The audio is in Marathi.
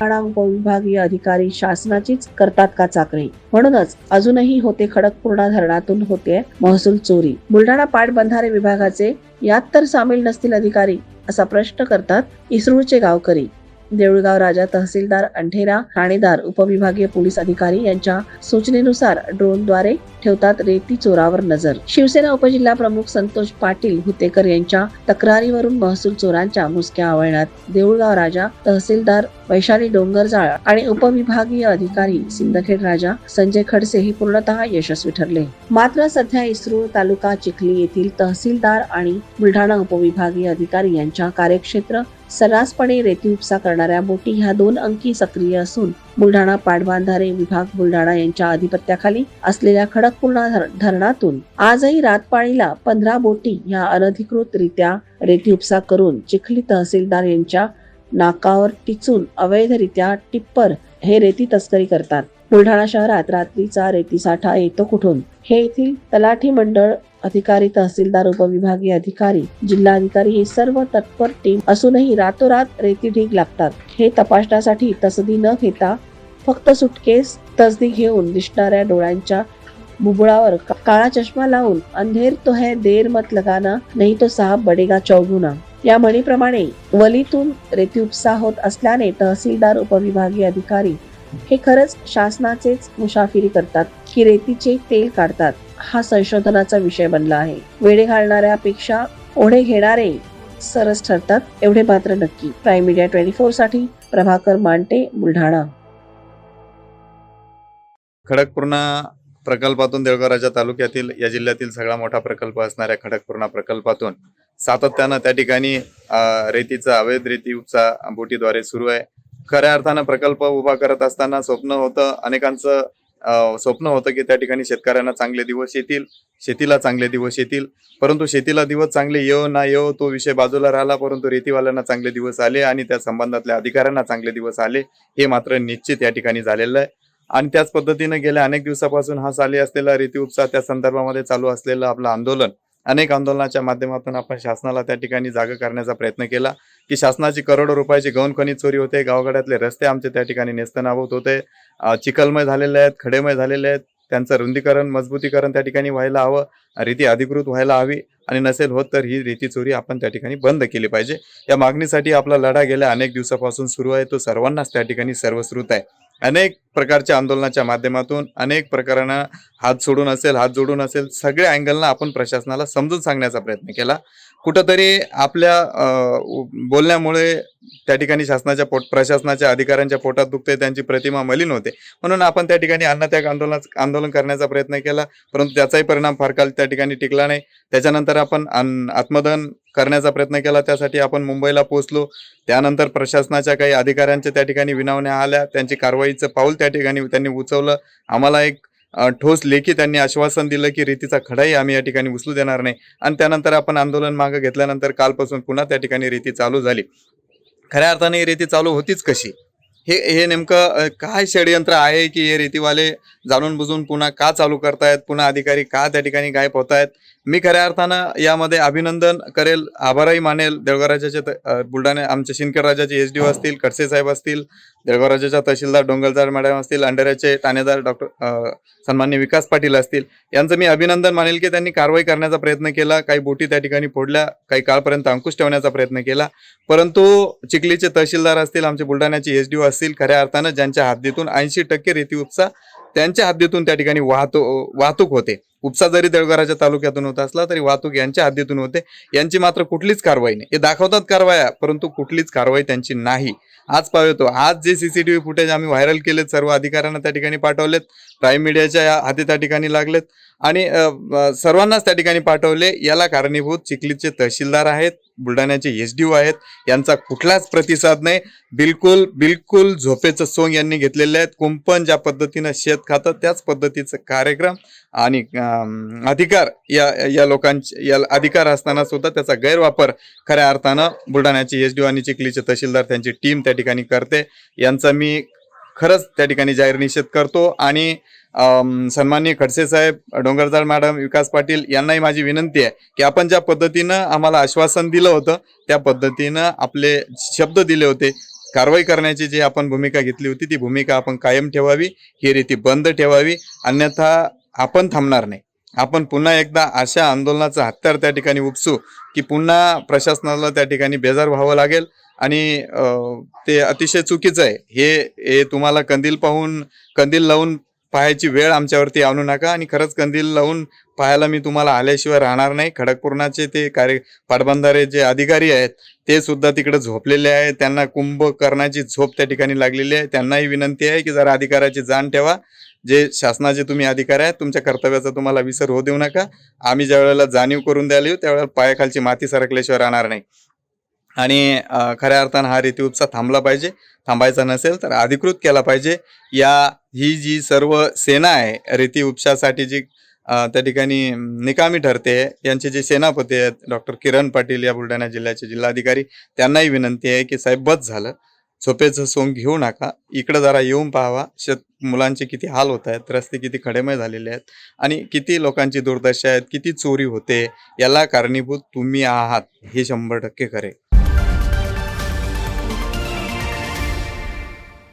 बुलढाणा उपविभागीय अधिकारी शासनाचीच करतात का चाकरी? म्हणूनच अजूनही होते खडकपूर्णा धरणातून होते महसूल चोरी. बुलढाणा पाटबंधारे विभागाचे यात तर सामील नसतील अधिकारी असा प्रश्न करतात इस्रूळचे गावकरी. देऊळगाव राजा तहसीलदार अंढेरा ठाणेदार उपविभागीय पोलीस अधिकारी यांच्या सूचनेनुसार ड्रोनद्वारे ठेवतात रेती चोरावर नजर. शिवसेना उपजिल्हा प्रमुख संतोष पाटील हुतेकर यांच्या तक्रारीवरून महसूल चोरांच्या मुसक्या आवळण्यात. देऊळगाव राजा तहसीलदार वैशाली डोंगरजाळ आणि उपविभागीय अधिकारी सिंदखेड राजा संजय खडसे हे पूर्णतः यशस्वी ठरले. मात्र सध्या इस्रो तालुका चिखली येथील तहसीलदार आणि बुलढाणा उपविभागीय अधिकारी यांच्या कार्यक्षेत्र सर्रासपणे रेती उपसा करणाऱ्या बोटी ह्या दोन अंकी सक्रिय असून बुलढाणा पाटबांधारे विभाग बुलढाणा यांच्या अधिपत्याखाली असलेल्या खडकपूर्णा धर- धरणातून आजही रातपाळीला पंधरा बोटी ह्या अनधिकृतरित्या रेती उपसा करून चिखली तहसीलदार यांच्या नाकावर टिचून अवैधरित्या टिप्पर हे रेती तस्करी करतात. बुलढाणा शहरात रात्रीचा रेती साठा येतो कुठून? हे येथील तलाठी मंडळ अधिकारी तहसीलदार उपविभागीय अधिकारी जिल्हाधिकारी हे सर्व तत्पर टीम असूनही रातोरात रेती ढीग लागतात. हे तपासण्यासाठी तसदी न घेता फक्त सुटकेस तसदी घेऊन दिसणाऱ्या डोळ्यांच्या बुबुळावर का- काळा चष्मा लावून अंधेर तो है देर मत लगाना नाही तो साहब बडेगा चौगुना. या म्हणीप्रमाणे वलीतून रेती उपसा होत असल्याने तहसीलदार उपविभागीय अधिकारी हे खरंच शासनाचेच मुसाफिरी करतात. की रेतीचे तेल काढतात. हा संशोधनाचा विषय बनला आहे. वेळे घालणाऱ्यापेक्षा ओढे घेणारे सरस ठरतात एवढे मात्र नक्की. प्राईम मीडिया ट्वेंटी फोरसाठी प्रभाकर मांटे बुलढाणा. खडकपूर्णा प्रकल्पातून देवगराच्या तालुक्यातील या जिल्ह्यातील सगळा मोठा प्रकल्प असणाऱ्या खडकपूर्णा प्रकल्पातून सातत्यानं त्या ठिकाणी रेतीचा अवैध रेती उपसा बोटीद्वारे सुरू आहे. खऱ्या अर्थानं प्रकल्प उभा करत असताना स्वप्न होतं अनेकांचं स्वप्न होतं की त्या ठिकाणी शेतकऱ्यांना चांगले दिवस येतील शेतीला चांगले दिवस येतील. परंतु शेतीला दिवस चांगले येव ना येव तो विषय बाजूला राहिला परंतु रेतीवाल्यांना चांगले दिवस आले आणि त्या संबंधातल्या अधिकाऱ्यांना चांगले दिवस आले हे मात्र निश्चित या ठिकाणी झालेलं आहे. आणि त्याच पद्धतीनं गेल्या अनेक दिवसापासून हा चालू असलेला रेती उपसा त्या संदर्भामध्ये चालू असलेलं आपलं आंदोलन अनेक आंदोलनाच्या माध्यमातून आपण शासनाला त्या ठिकाणी जागा करण्याचा प्रयत्न केला. की शासनाची करोडो रुपयाची गौण खनिज चोरी होते. गावगाड्यातले रस्ते आमचे त्या ठिकाणी नेस्तनाभूत होते. चिखलमय झालेले आहेत खडेमय झालेले आहेत. त्यांचं रुंदीकरण मजबूतीकरण त्या ठिकाणी व्हायला हवं. रीती अधिकृत व्हायला हवी. आणि नसेल होत तर ही रीती चोरी आपण त्या ठिकाणी बंद केली पाहिजे. या मागणीसाठी आपला लढा गेल्या अनेक दिवसापासून सुरू आहे. तो सर्वांनाच त्या ठिकाणी सर्वश्रुत आहे. अनेक प्रकारच्या आंदोलनाच्या माध्यमातून अनेक प्रकारांना हात सोडून असेल हात जोडून असेल सगळ्या अँगलना आपण प्रशासनाला समजून सांगण्याचा प्रयत्न केला. कुठंतरी आपल्या बोलण्यामुळे त्या ठिकाणी शासनाच्या पोट प्रशासनाच्या अधिकाऱ्यांच्या पोटात दुखते त्यांची प्रतिमा मलिन होते. म्हणून आपण त्या ठिकाणी अन्नत्याग आंदोलन आंदोलन करण्याचा प्रयत्न केला परंतु त्याचाही परिणाम फार काल त्या ठिकाणी टिकला नाही. त्याच्यानंतर आपण अन- आत्मदहन करण्याचा प्रयत्न केला त्यासाठी आपण मुंबईला पोहोचलो. त्यानंतर प्रशासनाच्या काही अधिकाऱ्यांच्या त्या ठिकाणी विनावण्या आल्या त्यांची कारवाईचं पाऊल त्या ठिकाणी त्यांनी उचवलं. आम्हाला एक ठोस लेखी त्यांनी आश्वासन दिलं की रेतीचा खडाही आम्ही या ठिकाणी उचलू देणार नाही. आणि त्यानंतर आपण आंदोलन मागं घेतल्यानंतर कालपासून पुन्हा त्या ठिकाणी रेती चालू झाली. खऱ्या अर्थाने ही रेती चालू होतीच कशी? हे हे नेमकं काय षडयंत्र आहे की हे रेतीवाले जाणून बुजून पुन्हा का चालू करतायत? पुन्हा अधिकारी का त्या ठिकाणी गायब होत आहेत मी खऱ्या अर्थानं यामध्ये अभिनंदन करेल आभारही मानेल. देवघराजाचे बुलढाणा आमचे शिंदखेड राजाचे एस डी ओ असतील खडसे साहेब असतील देवघर राजाच्या तहसीलदार डोंगलदार मॅडम असतील अंधेऱ्याचे ठाणेदार डॉक्टर सन्मान्य विकास पाटील असतील यांचं मी अभिनंदन मानेल की त्यांनी कारवाई करण्याचा प्रयत्न केला काही बोटी त्या ठिकाणी फोडल्या काही काळपर्यंत अंकुश ठेवण्याचा प्रयत्न केला. परंतु चिखलीचे तहसीलदार असतील आमचे बुलढाण्याचे एस डी ओ असतील खऱ्या अर्थानं ज्यांच्या हद्दीतून ऐंशी टक्के रेती उपसा त्यांच्या हद्दीतून त्या ठिकाणी वाहतूक वाहतूक होते. उपसा जरी देळगराच्या तालुक्यातून होत असला तरी वाहतूक यांच्या हद्दीतून होते. यांची मात्र कुठलीच कारवाई नाही. हे दाखवतात कारवाया परंतु कुठलीच कारवाई त्यांची नाही. आज पाहतो आज जे सीसीटीव्ही फुटेज आम्ही व्हायरल केलेत सर्व अधिकाऱ्यांना त्या ठिकाणी पाठवलेत प्राईम मीडियाच्या या हाती त्या ठिकाणी लागलेत. आणि सर्वांनाच त्या ठिकाणी पाठवले. याला कारणीभूत चिखलीचे तहसीलदार आहेत बुलढाण्याचे एस डी ओ आहेत यांचा कुठलाच प्रतिसाद नाही. बिलकुल बिलकुल झोपेचं सोंग यांनी घेतलेले आहेत कुंपण ज्या पद्धतीनं शेत खातं त्याच पद्धतीचं कार्यक्रम आणि अधिकार या या लोकांचे या अधिकार असताना सुद्धा त्याचा गैरवापर खऱ्या अर्थानं बुलढाण्याचे एस डी ओ आणि चिखलीचे तहसीलदार त्यांची टीम त्या ठिकाणी करते. यांचा मी खरंच त्या ठिकाणी जाहीर निषेध करतो आणि सन्मान्य खडसेसाहेब खडसे साहेब डोंगरजाळ मॅडम विकास पाटील यांनाही माझी विनंती आहे की आपण ज्या पद्धतीनं आम्हाला आश्वासन दिलं होतं त्या पद्धतीनं आपले शब्द दिले होते. कारवाई करण्याची जी आपण भूमिका घेतली होती ती भूमिका आपण कायम ठेवावी ही रीती बंद ठेवावी अन्यथा आपण थांबणार नाही. आपण पुन्हा एकदा अशा आंदोलनाचं हत्यार त्या ठिकाणी उपसू की पुन्हा प्रशासनाला त्या ठिकाणी बेजार व्हावं लागेल आणि ते अतिशय चुकीचं आहे. हे हे तुम्हाला कंदील पाहून कंदील लावून पाहायची वेळ आमच्यावरती आणू नका आणि खरंच कंदील लावून पाहायला मी तुम्हाला आल्याशिवाय राहणार नाही. खडकपूर्णाचे ते कार्य पाटबंधारे जे अधिकारी आहेत ते सुद्धा तिकडे झोपलेले आहेत. त्यांना कुंभकर्णाची झोप त्या ठिकाणी लागलेली आहे. त्यांनाही विनंती आहे की जरा अधिकाराची जाण ठेवा. जे शासनाचे तुम्ही अधिकारी आहेत तुमच्या कर्तव्याचा तुम्हाला विसर होऊ देऊ नका. आम्ही ज्या वेळेला जाणीव करून द्यायला येऊ त्यावेळेला पायाखालची माती सरकल्याशिवाय राहणार नाही. आणि खऱ्या अर्थानं हा रीती उपसा थांबला पाहिजे. थांबायचा नसेल तर अधिकृत केला पाहिजे. या ही जी सर्व सेना आहे रीती उपशासाठी जी त्या ठिकाणी निकामी ठरते यांचे जे सेनापती आहेत डॉक्टर किरण पाटील या बुलढाणा जिल्ह्याचे जिल्हाधिकारी त्यांनाही विनंती आहे की साहेब बस झालं. झोपेचं सोंग घेऊ नका. इकडं जरा येऊन पाहावा. शेत मुलांचे किती हाल होत आहेत रस्ते किती खडेमय झालेले आहेत आणि किती लोकांची दुर्दशा आहेत किती चोरी होते याला कारणीभूत तुम्ही आहात हे शंभर टक्के खरे.